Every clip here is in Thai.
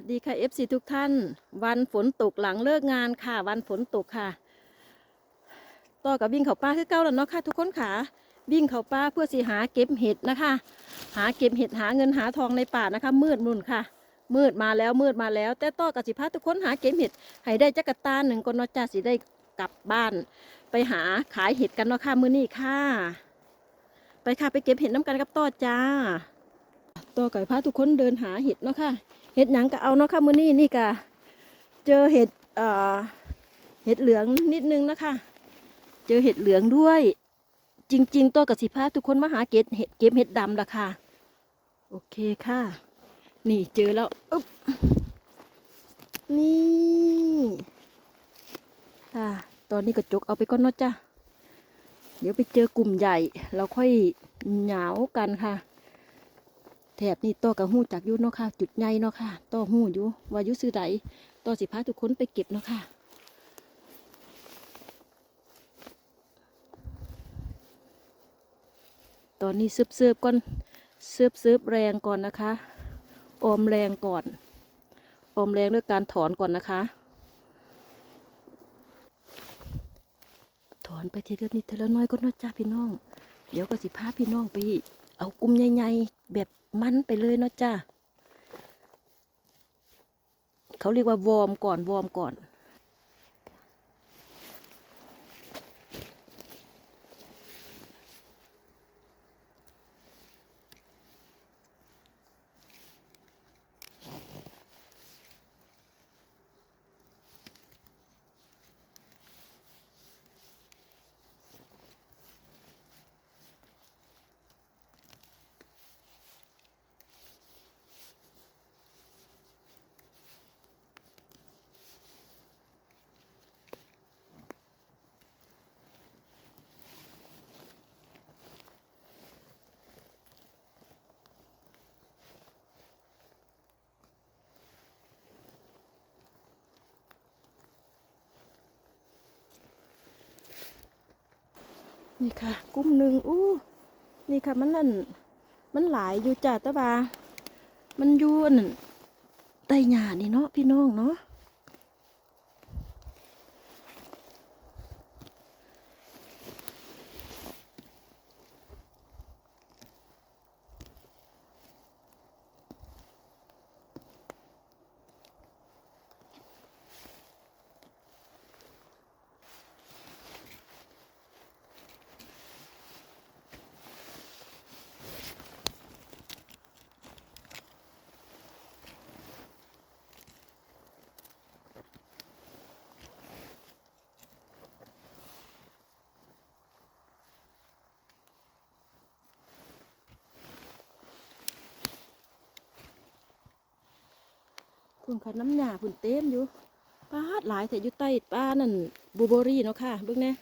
สดีค่ะ FC ทุกท่าน วันฝนตกหลังเลิกงานค่ะ วันฝนตกค่ะ ต่อกับวิ่งเขาป้าคือเก้าแล้วเนาะค่ะทุกคนค่ะ วิ่งเขาป้าเพื่อสิหาเก็บเห็ดนะคะ หาเก็บเห็ดหาเงินหาทองในป่านะคะ มืดมุนค่ะ มืดมาแล้วมืดมาแล้ว แต่ต่อกับสิพาทุกคนหาเก็บเห็ดให้ได้จักรตาหนึ่งก็นอจ้าสิได้กลับบ้าน ไปหาขายเห็ดกันเนาะค่ะมื้อนี้ค่ะ ไปค่ะไปเก็บเห็ดน้ำกันกับต่อจ้าต่อไก่พาทุกคนเดินหาเห็ดเนาะค่ะ เห็ดหยังก็เอาเนาะค่ะมื้อนี้นี่ก็เจอเห็ดเอ่อเห็ดเหลืองนิดนึงนะคะ เจอเห็ดเหลืองด้วย จริง ๆ ตัวกับสิพาทุกคนมาหาเก็บเห็ดเก็บเห็ดดำละค่ะ โอเคค่ะ นี่เจอแล้วอึ๊บนี่ค่ะตอนนี้ก็จกเอาไปก่อนเนาะจ้ะเดี๋ยวไปเจอกลุ่มใหญ่เราค่อยเหงากันค่ะ แถบนี่ต่อกับหู้จากอยูเนาะค่ะ จุดใหญ่เนาะค่ะต่อหู้อยู่ว่ายุซื้อใดต่อสิพาทุกคนไปเก็บเนาะค่ะตอนนี้ซืบซืบๆก่อนซืบซืบๆแรงก่อนนะคะอมแรงก่อนอมแรงด้วยการถอนก่อนนะคะ ถอนไปทีละนิดทีละน้อยก็นอจ้าพี่น้อง เดี๋ยวก็สิพาพี่น้องไป เอากลุ่มใหญ่ๆแบบ มันไปเลยเนาะจ้าเขาเรียกว่าวอร์มก่อนวอร์มก่อน นี่ค่ะ กุ้มหนึ่งอู้นี่ค่ะมันนั่นมันหลายอยู่จ้าตะบา มันยวนใต้หยานี่เนาะพี่น้องเนาะ คุณค่ะน้ำหนาคุณเต็มอยู่ป้าดหลายแต่อยู่ใต้ป้านั่นบูเบอรี่เนาะค่ะเบิ่งแน่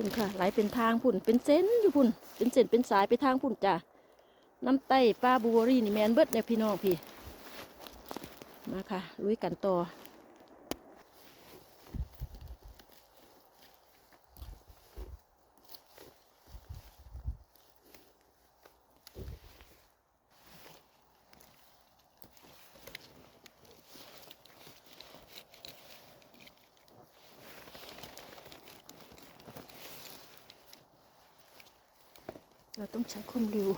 พุ่นค่ะ ไหลเป็นทางพุ่น เป็นเส้นอยู่พุ่น เป็นเส้นเป็นสายไปทางพุ่นจ้ะ น้ำไต้ปลาบูวอรี่นี่แมนเบิดเนี่ยพี่น้องพี่ มาค่ะ ลุยกันต่อ เราต้องใช้ความเร็ว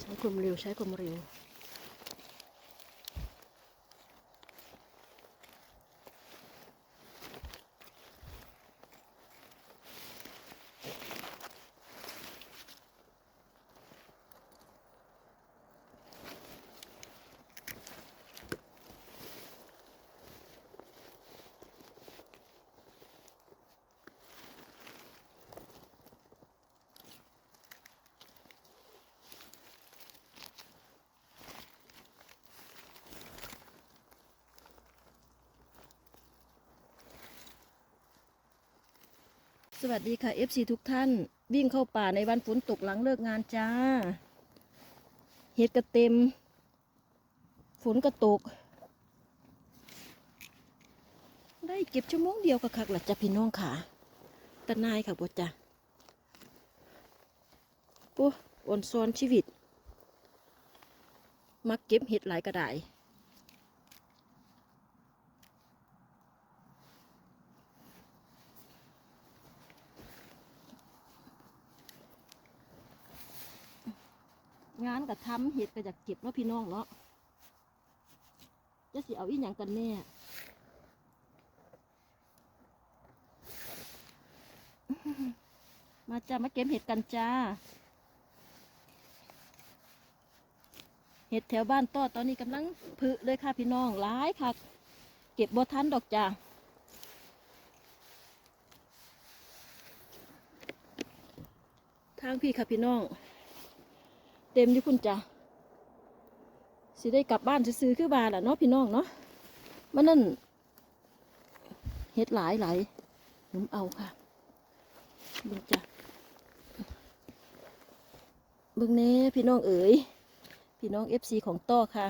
ใช้ความเร็ว ใช้ความเร็ว สวัสดีค่ะ FC ทุกท่าน วิ่งเข้าป่าในวันฝนตกหลังเลิกงานจ้า เห็ดกระเต็ม ฝนกระตก ได้เก็บชั่วโมงเดียวกับคักหลัจ้ะพี่น้องค่ะตะนายค่ะบ่จ้ะปุ๊อ่อนซ้อนชีวิต มักเก็บเห็ดหลายกระได งานกับทำเห็ดก็อยากเก็บเนาะพี่น้องเนาะจะสิเอาอีหยังกันแน่มาจ้ามาเก็บเห็ดกันจ้า เห็ดแถวบ้านต้อตอนนี้กำลังผึเลยค่ะพี่น้องหลายค่ะ เก็บบ่ทันดอกจ้าทางพี่ค่ะพี่น้อง เต็มอยู่คุณจ้ะสิได้กลับบ้านซื้อคือบาล่ะเนาะพี่น้องเนาะมันนั่นเฮ็ดหลายหลายหนุมเอาค่ะเบิ่งจ้ะเบิ่งเน่พี่น้องเอ๋ยพี่น้องเอฟซีของต้อค่ะ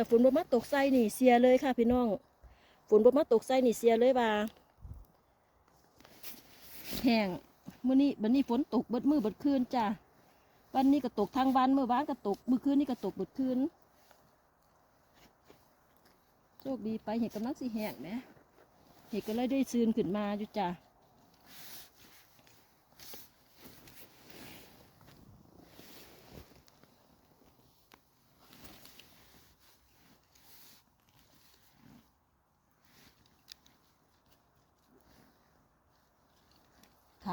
ถ้าฝนบ่มาตกใส่นี่เสียเลยค่ะพี่น้อง ฝนบ่มาตกใส่นี่เสียเลยว่าแห้งมื้อนี้บัดนี้ฝนตกเบิดมือเบิดคืนจ้ะวันนี้ก็ตกทางวันเมื่อวานก็ตกมื้อคืนนี่ก็ตกเบิดคืนโชคดีไปเห็ดกำลังสิแห้งแหมเห็ดก็เลยได้ซืนขึ้นมาอยู่จ้ะ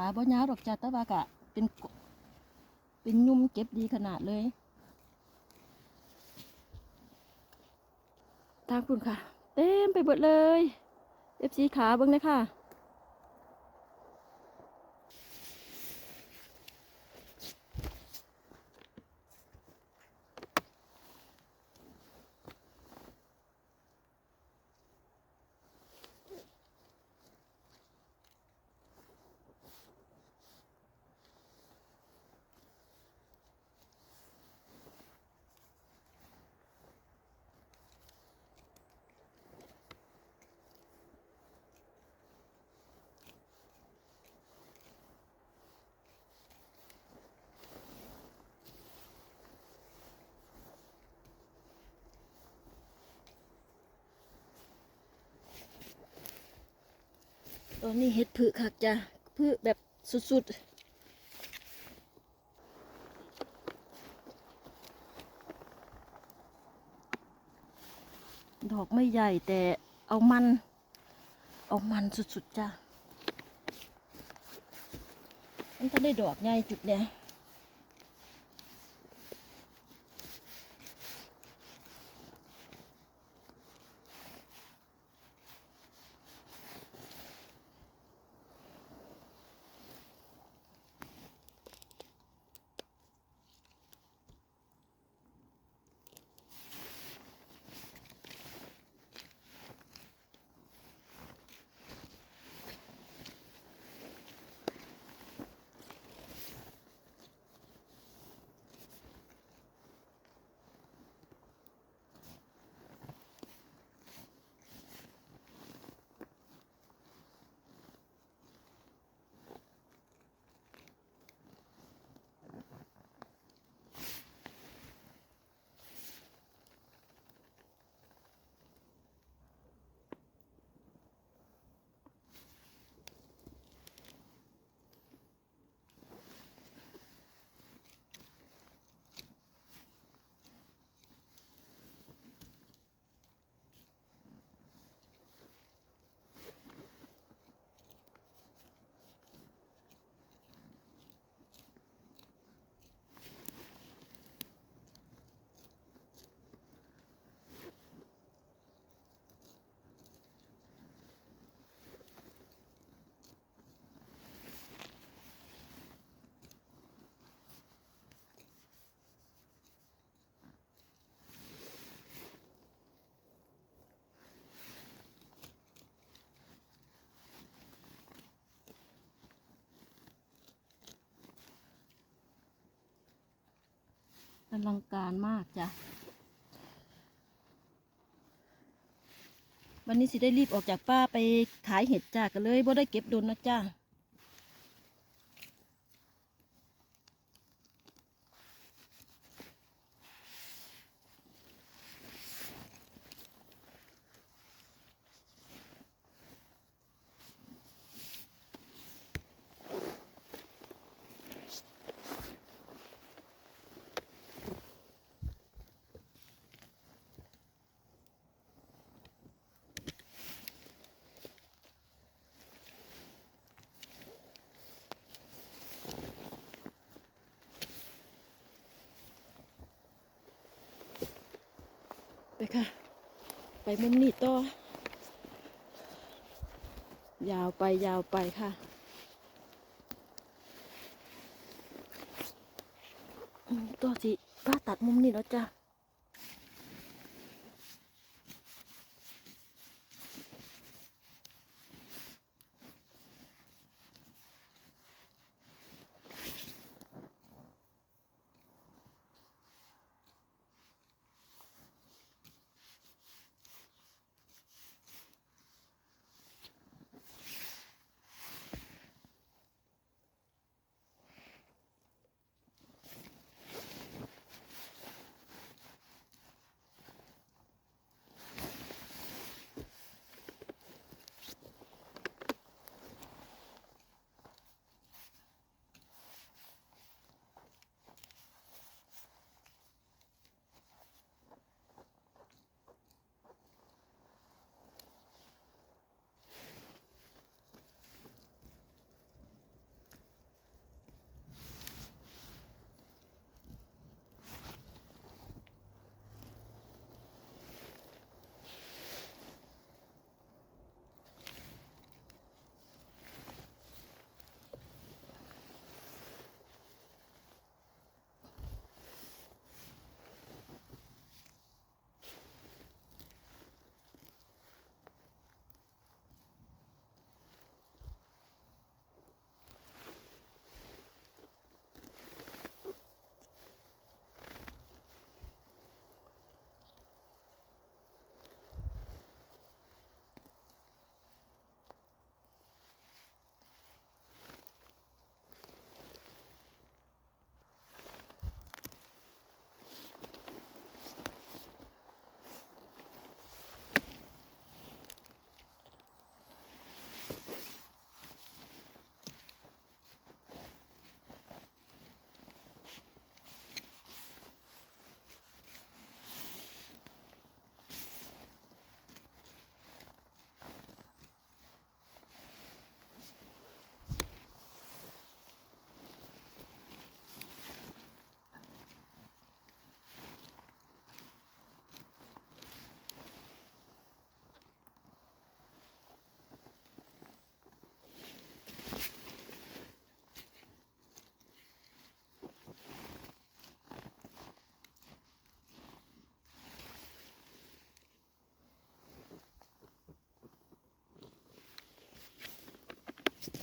ขาบ่ยาวดอกจ้าตะวากะ เป็น เป็นยุ่มเก็บดีขนาดเลยทางคุณค่ะ เต็มไปหมดเลยเอฟซีขาเบิ้งเลยค่ะ อนนี้เห็ดผึคักจ้ะผึแบบสุดๆดอกไม่ใหญ่แต่เอามัน เอามันสุดๆจ้ะมันจะได้ดอกใหญ่จุดเนี่ย อลังการมากจ้ะ วันนี้สิได้รีบออกจากป้าไปขายเห็ดจ้ากันเลยบ่ได้เก็บโดนนะจ้า ไปค่ะ ไปมุมนี้ต่อยาวไปยาวไปค่ะตัวสิป้าตัดมุมนี้แล้วจ้ะ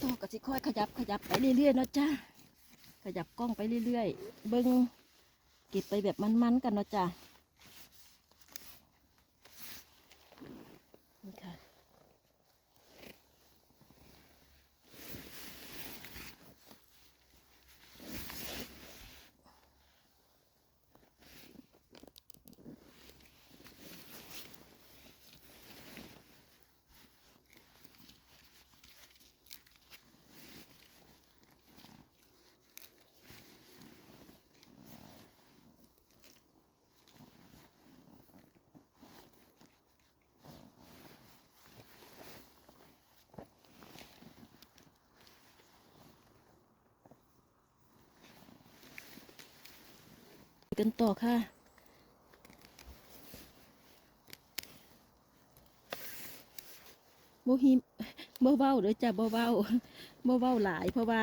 ต่อก็สิค่อยขยับขยับไปเรื่อยๆเนาะจ้าขยับกล้องไปเรื่อยๆ เบิ้งเก็บไปแบบมันๆกันเนาะจ้านี่ค่ะ กันต่อค่ะโมฮิมบ่เว้าเด้อจ้ะบ่เว้าบ่เว้าหลายเพราะว่า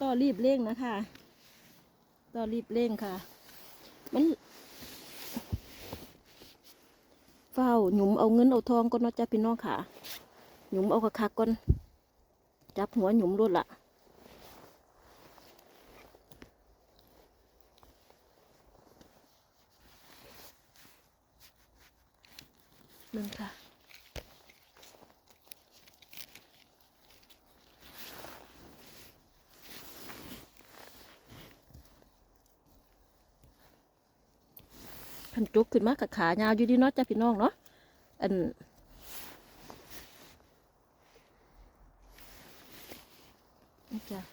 ต่อรีบเร่งนะคะต่อรีบเร่งค่ะ มันเฝ้าหยุมเอาเงินเอาทองก่อนเนาะจ้ะพี่น้องค่ะ หยุมเอาคักก่อนจับหัวหยุมรวดละ หนึ่งค่ะ พันจุกขึ้นมากับขายาวอยู่ดีเนาะจ้ะพี่น้องเนาะ อันจ้ะ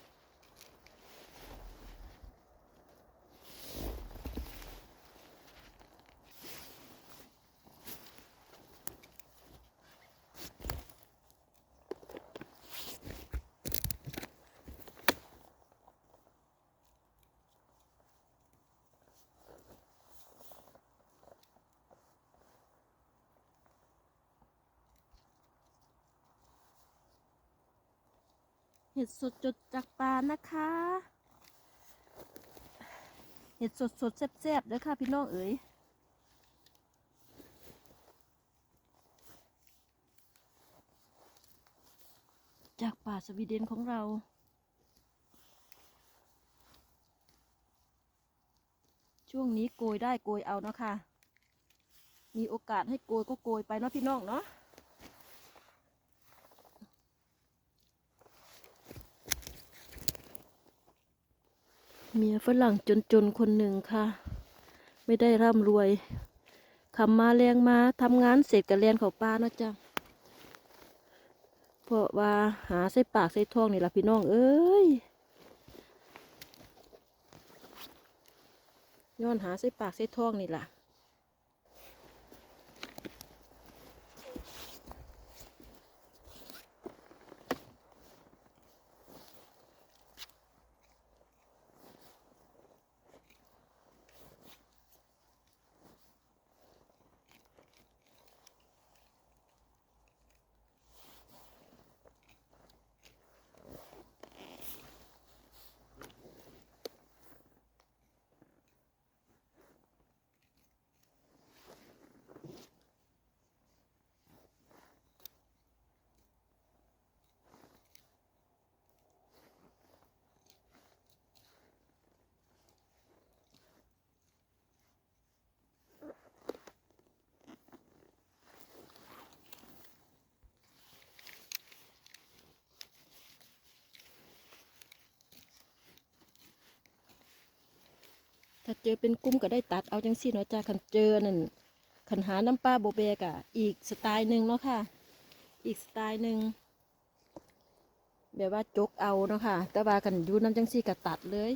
ห็ดสดจดจากปลานะคะ เห็ดสดสดแซ่บๆเด้อค่ะพี่น้องเอ๋ยจากป่าสวีเดนของเราช่วงนี้โกยได้โกยเอาเนาะค่ะ มีโอกาสให้โกยก็โกยไปเนาะพี่น้องเนาะ เมียฝรั่งจนๆคนหนึ่งค่ะ ไม่ได้ร่ำรวยคำมาแรงมาทำงานเสร็จกับเรียนเขาป้านะจ๊ะเพราะว่าหาใส่ปากใส่ท้องนี่ละพี่น้องเอ้ยย้อนหาใส่ปากใส่ท้องนี่ล่ะ ถ้าเจอเป็นกุ้มก็ได้ตัดเอาจังสี่เนาะจ้าคันเจอนั่นคันหาน้ำปลาโบเบกะอีกสไตล์หนึ่งเนาะค่ะ อีกสไตล์หนึ่งแบบว่าจกเอาเนาะค่ะ แต่ว่ากันยูน้ำจังสี่ก็ตัดเลย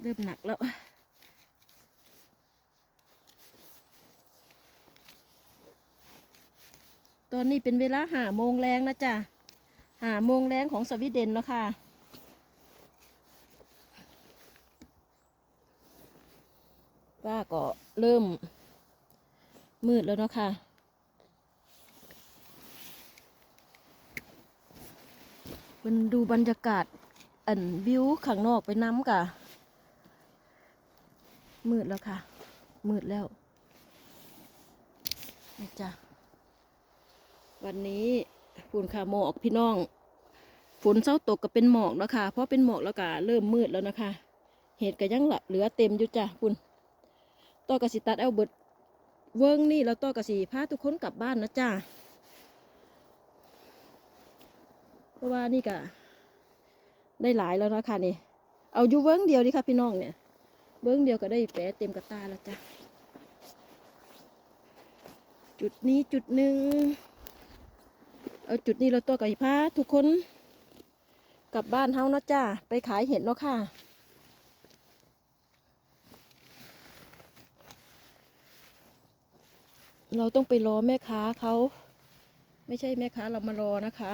เริ่มหนักแล้วตอนนี้เป็นเวลาหาโมงแรงนะจ๊ะ หาโมงแรงของสวีเดนแล้วค่ะ ว่าก็เริ่มมืดแล้วเนาะค่ะมันดูบรรยากาศอันวิวข้างนอกไปน้ำกะมืดแล้วค่ะ มืดแล้วนี่จ้ะวันนี้ ฝุ่นค่ะหมอกพี่น้อง ฝนเศร้าตกก็เป็นหมอกแล้วค่ะ เพราะเป็นหมอกแล้วก็เริ่มมืดแล้วนะคะ เหตุก็ยังละเหลือเต็มอยู่จ้ะคุณต่อกสิตัดเอาเบิดเวิ้งนี่แล้วต่อกสิพาทุกคนกลับบ้านนะจ้าเพราะว่านี่ก็ได้หลายแล้วนะคะนี่ เอาอยู่เวิ้งเดียวนี่ค่ะพี่น้องเนี่ย เวิ้งเดียวก็ได้แปะเต็มกระตาแล้วจ้ะจุดนี้จุดหนึ่ง เอาจุดนี้เราตัวกับพาทุกคนกลับบ้านเฮาเนาะจ้า ไปขายเห็ดเนาะค่ะ เราต้องไปรอแม่ค้าเขา ไม่ใช่แม่ค้าเรามารอนะคะ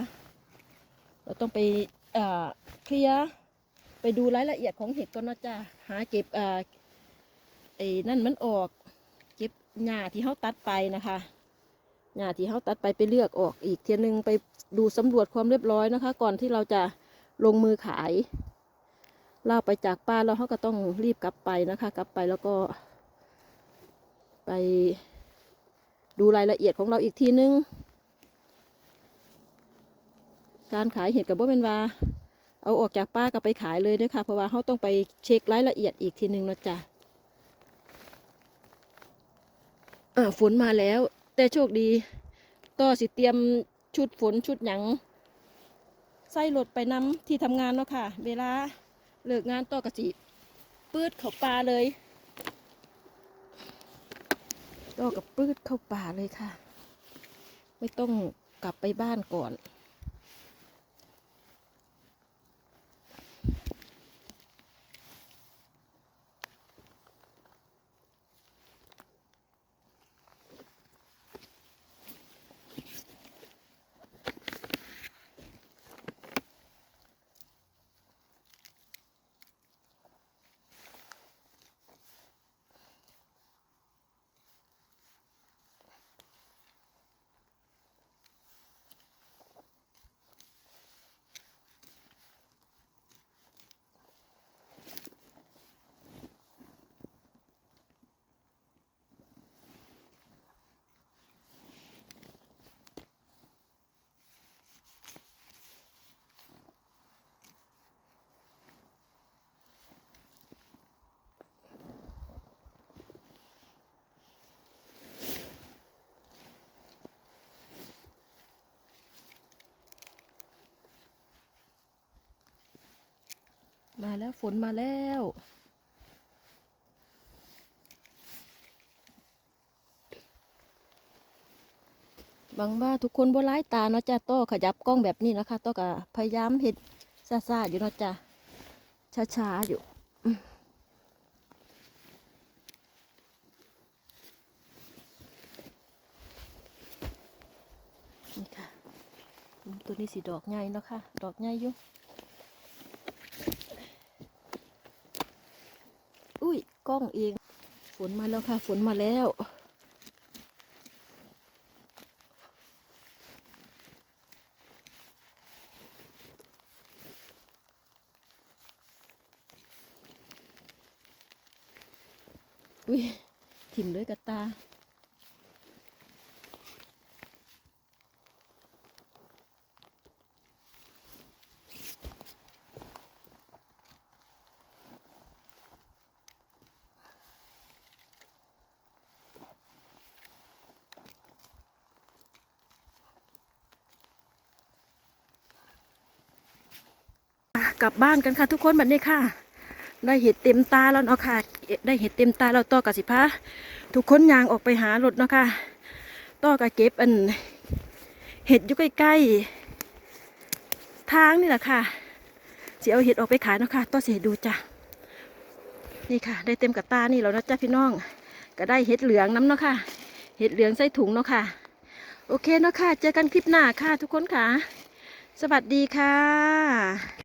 เราต้องไปอ่าเคลียร์ไปดูรายละเอียดของเห็ดก่อนเนาะจ้าหาเก็บอ่าไอ้นั่นมันออก เก็บหญ้าที่เขาตัดไปนะคะ หญ้าที่เขาตัดไปไปเลือกออกอีกเทียหนึงไปดูสำรวจความเรียบร้อยนะคะ ก่อนที่เราจะลงมือขายเราไปจากป้านแล้วเขาก็ต้องรีบกลับไปนะคะ กลับไปแล้วก็ ไปดูรายละเอียดของเราอีกทีนึง การขายเห็ดกับบ่เป็นว่า เอาออกจากป้าก็ไปขายเลยด้วยค่ะเพราะว่าเขาต้องไปเช็ครายละเอียดอีกทีหนึ่งนะจ้ะอ่าฝนมาแล้ว แต่โชคดีต่อสิเตรียมชุดฝนชุดหยังใส่รถไปน้ำที่ทำงานเนาะค่ะ เวลาเลิกงานต่อกะจิปืดเข้าป่าเลยต่อกับปืดเข้าป่าเลยค่ะ ไม่ต้องกลับไปบ้านก่อน มาแล้วฝนมาแล้ว บางว่าทุกคนบ่ร้ายตาเนาะจ้ะต้อขยับกล้องแบบนี้นะคะต้อก็พยายามเห็ดซาๆอยู่เนาะจ้ะช้าๆอยู่นี่ค่ะ ตัวนี้สีดอกใหญ่เนาะค่ะ ดอกใหญ่อยู่ อุ้ยก ล้องเอง ฝนมาแล้วค่ะ ฝนมาแล้ว อุ้ยถิ่มด้วยกระตา กลับบ้านกันค่ะ ทุกคนบัดนี้ค่ะ ได้เห็ดเต็มตาแล้วเนาะค่ะ ได้เห็ดเต็มตาแล้วต่อกับสิพาทุกคนยางออกไปหารถเนาะค่ะต่อกับเก็บอันเห็ดอยู่ใกล้ๆทางนี่แหละค่ะสิเอาเห็ดออกไปขายเนาะค่ะต่อเสียดูจ้ะนี่ค่ะ ได้เต็มกับตานี่แล้วนะจ้ะพี่น้อง ก็ได้เห็ดเหลืองน้ำเนาะค่ะ เห็ดเหลืองใส่ถุงเนาะค่ะโอเคเนาะค่ะ เจอกันคลิปหน้าค่ะ ทุกคนค่ะ สวัสดีค่ะ